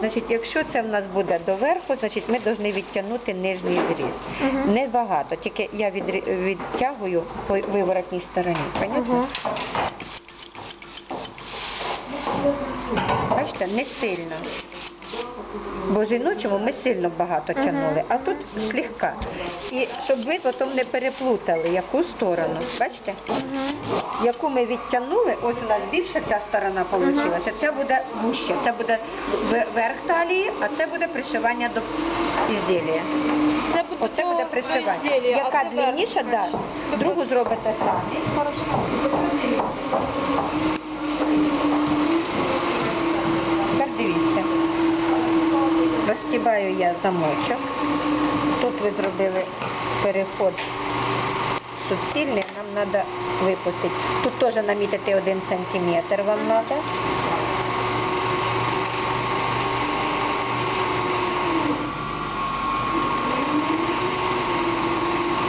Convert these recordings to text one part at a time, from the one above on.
Значить, якщо це в нас буде доверху, значить ми повинні відтягнути нижній зріз. Мгм. Небагато, тільки я відтягую по виворотній стороні. Понятно? Бачите, не сильно. Бо жіночому ми сильно багато тягнули, а тут слегка. І щоб ви потім не переплутали, яку сторону. Бачите? Яку ми відтягнули, ось у нас більше ця сторона вийшла. Ця буде вужча, це буде верх талії, а це буде пришивання до ізділля. Це буде Оце буде пришивання. Яка це длинніша, да. другу зробите самі. Хорошо. Тепер дивіться. Розтібаю я замочок. Тут ви зробили переход суцільний, нам треба випустити. Тут теж намітити один сантиметр вам треба.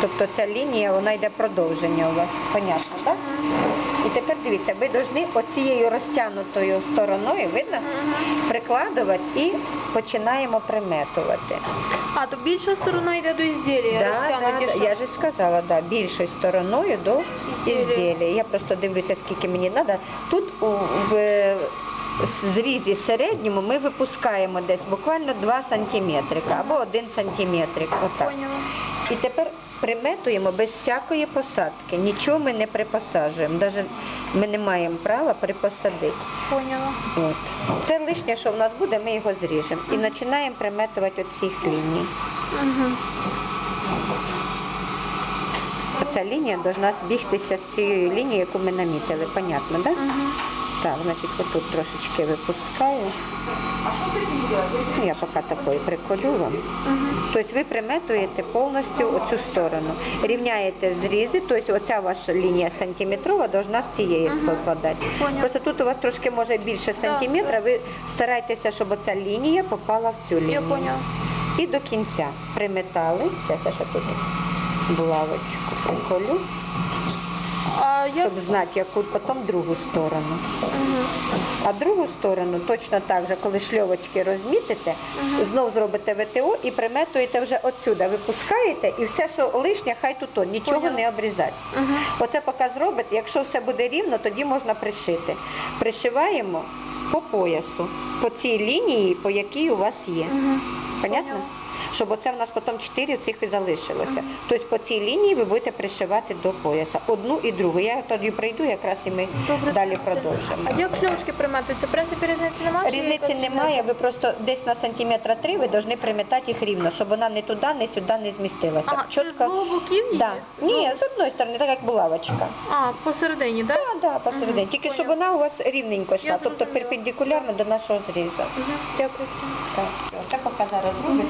Тобто ця лінія, вона йде продовження у вас. Понятно, так? І тепер дивіться, ви повинні оцією розтягнутою стороною, видно, Прикладувати і починаємо приметувати. А, то більша сторона йде до ізділля. Да, да, да, я ж сказала, да, більшою стороною до Ізділля. ізділля. Я просто дивлюся, скільки мені треба. Тут у, в зрізі середньому ми випускаємо десь буквально 2 сантиметрика або 1 сантиметрик. Отак. Поняла. І тепер приметуємо без всякої посадки. Нічого ми не припосаджуємо. Навіть ми не маємо права припосадити. Поняла. От. Це лишнє, що в нас буде, ми його зріжемо. І починаємо приметувати оці лінії. Угу. Оця лінія повинна збігтися з цією лінією, яку ми намітили. Понятно, так? Да? Угу. Так, значить, отут трошечки випускаю. Ну, я поки такою приколю вам. Угу. Тобто ви приметуєте повністю оцю сторону. Рівняєте зрізи, тобто оця ваша лінія сантиметрова должна з цієї Мгм. співпадати. Просто тут у вас трошки може більше сантиметра, ви старайтеся, щоб оця лінія попала в цю лінію. Я. І до кінця приметали. Зараз я ще тут булавочку приколю, А я... щоб знати, яку потім другу сторону. Угу. А другу сторону точно так же, коли шльовочки розмітите, Мгм. знов зробите ВТО і приметуєте вже отсюда. Випускаєте і все, що лишнє, хай тут, нічого Поняла. не обрізати. Оце поки зробите, якщо все буде рівно, тоді можна пришити. Пришиваємо по поясу, по цій лінії, по якій у вас є. Угу. Понятно? Щоб оце в нас потім чотири цих і залишилося. Тобто по цій лінії ви будете пришивати до пояса. Одну і другу. Я тоді прийду, якраз і ми Добре, далі продовжимо. А як шльовочки приметуються? В принципі, різниці немає? Різниці немає, ви просто десь на сантиметра три ви повинні примітати їх рівно, щоб вона не туди, не сюди не змістилася. А, це з двох боків її? да. Ні, з одної сторони, так як булавочка. А, посередині, так? Так, да, посередині. Мгм, Тільки щоб поняла. вона у вас рівненько йшла, Я тобто зрозуміла. перпендикулярно до нашого зрізу. Угу. Дякую. Так, все. Це поки зараз робить.